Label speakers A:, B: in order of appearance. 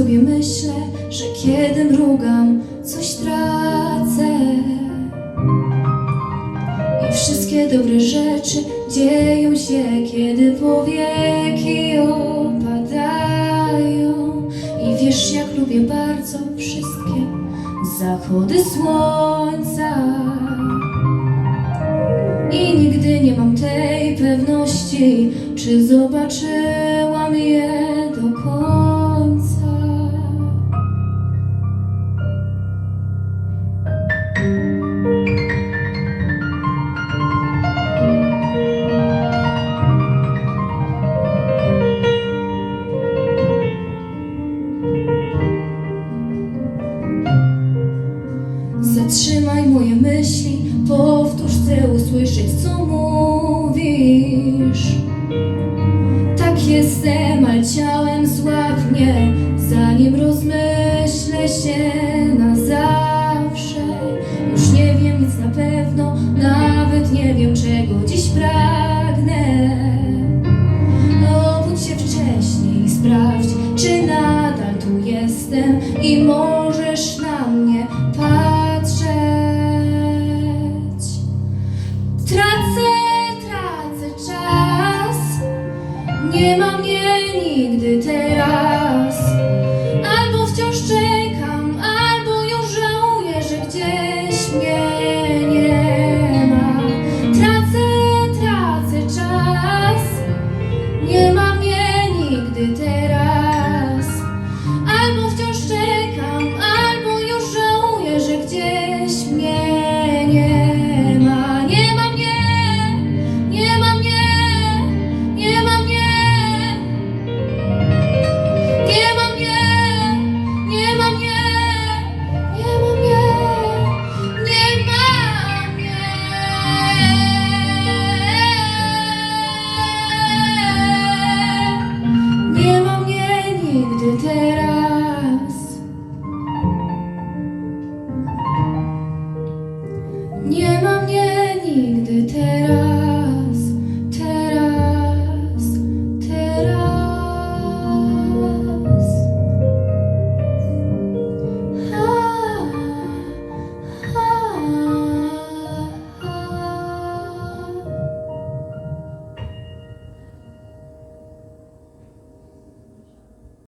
A: sobie myślę, że kiedy mrugam, coś tracę. I wszystkie dobre rzeczy dzieją się, kiedy powieki opadają. I wiesz, jak lubię bardzo wszystkie zachody słońca. I nigdy nie mam tej pewności, czy zobaczyłam je Zatrzymaj moje myśli, powtórz, chcę usłyszeć, co mówisz. Tak jestem, ale ciałem złap mnie, zanim rozmyślę się na zawsze. Już nie wiem nic na pewno, nawet nie wiem, czego dziś pragnę. Obudź się wcześniej sprawdź, czy nadal tu jestem i możesz nie ma mnie teraz. Nie ma mnie nigdy teraz.